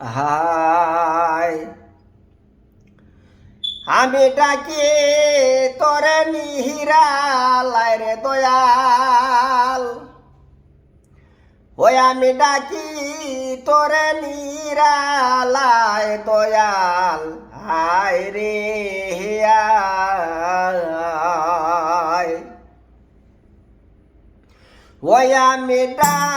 হায়। আমি ডাকি তরে নিহিরালায় রে দয়াল। ওই আমি ডাকি তোরে নিরালায় দয়াল। হাই রে হিয়া ওই আমি ডাক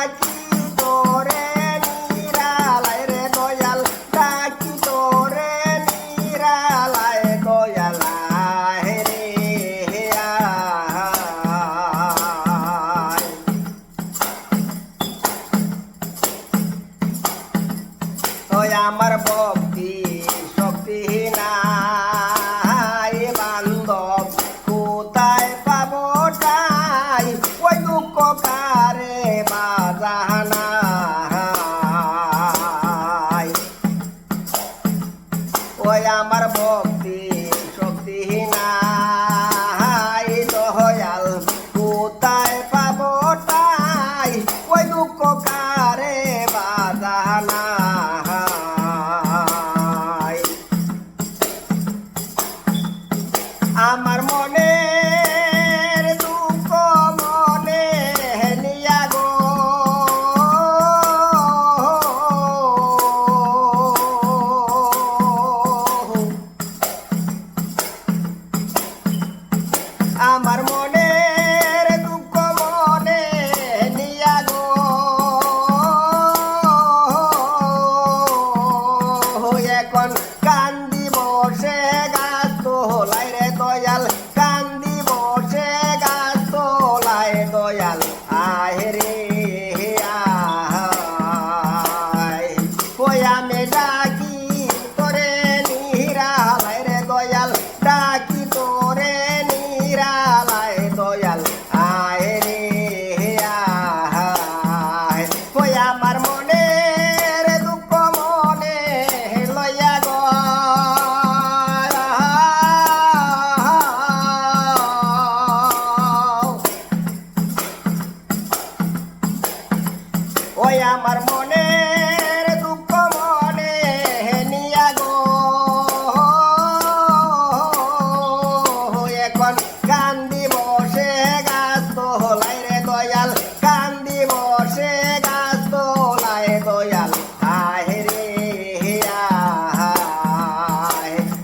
la la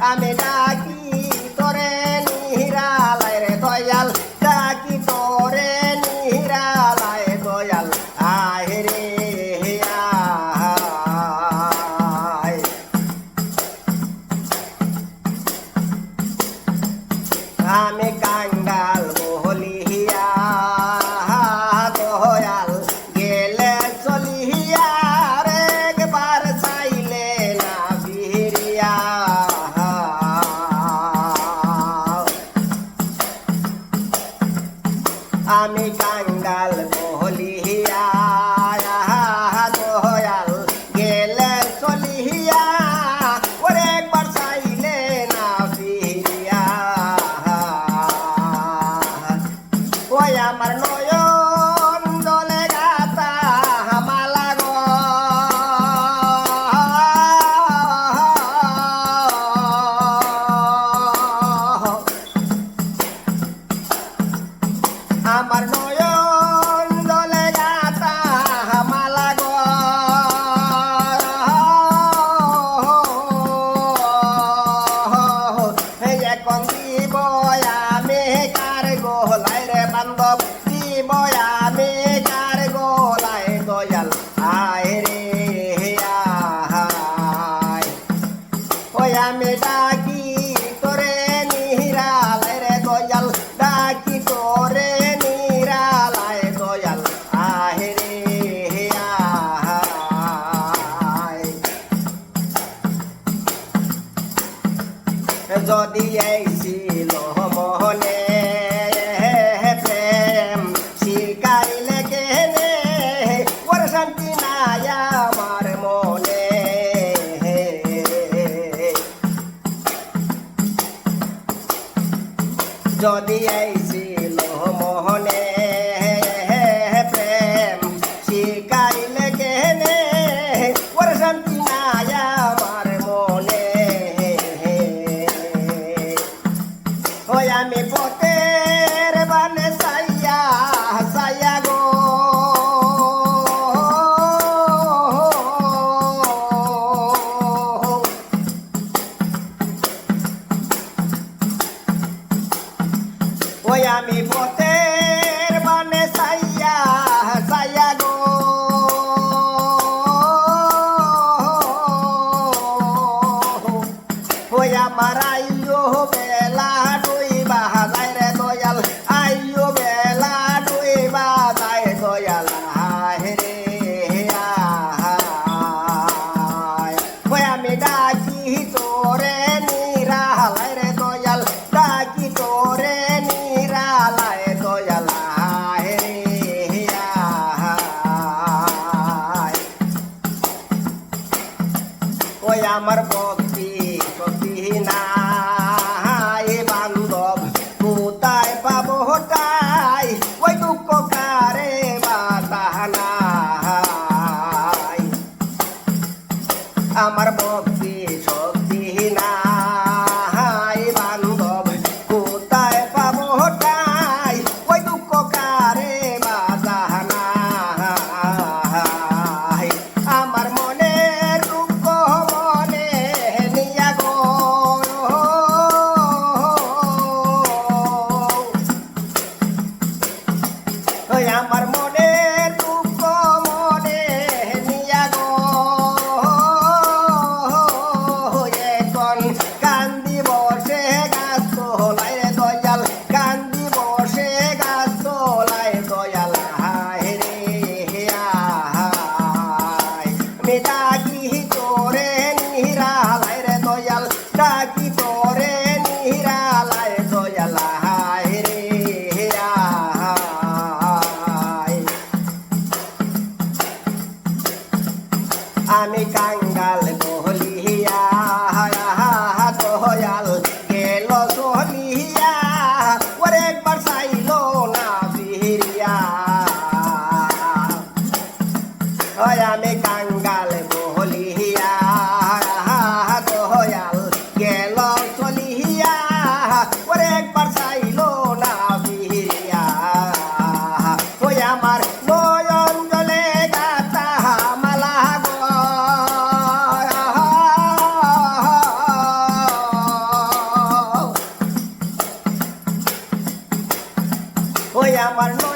i Amen. Ah. বন্ধ ভক্তি Olha-me você আমার ভক্তি সত্যি না। এ বান্ধব কোথায় পাব তাই ওই দুঃখ কারে বাতাহানাই আমার ভক্তি সত্যি আমি কাঙ্গাল গো I am no.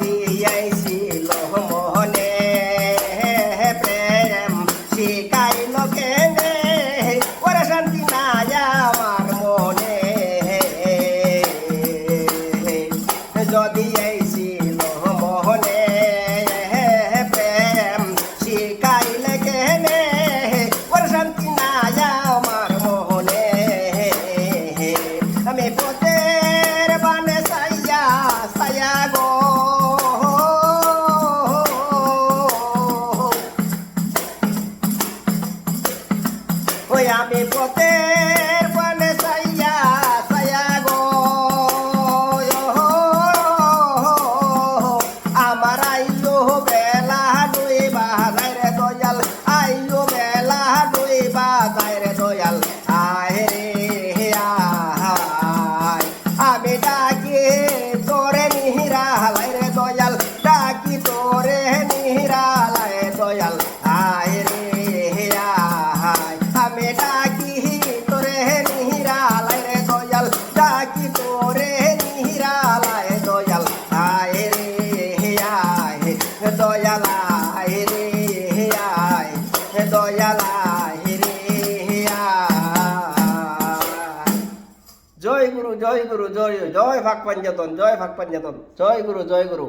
দিয়াইছি ওই আমি পথে গুরু জয় জয় ভাগ পাঞ্জাতন জয় ভাগ পাঞ্জাতন জয় গুরু জয় গুরু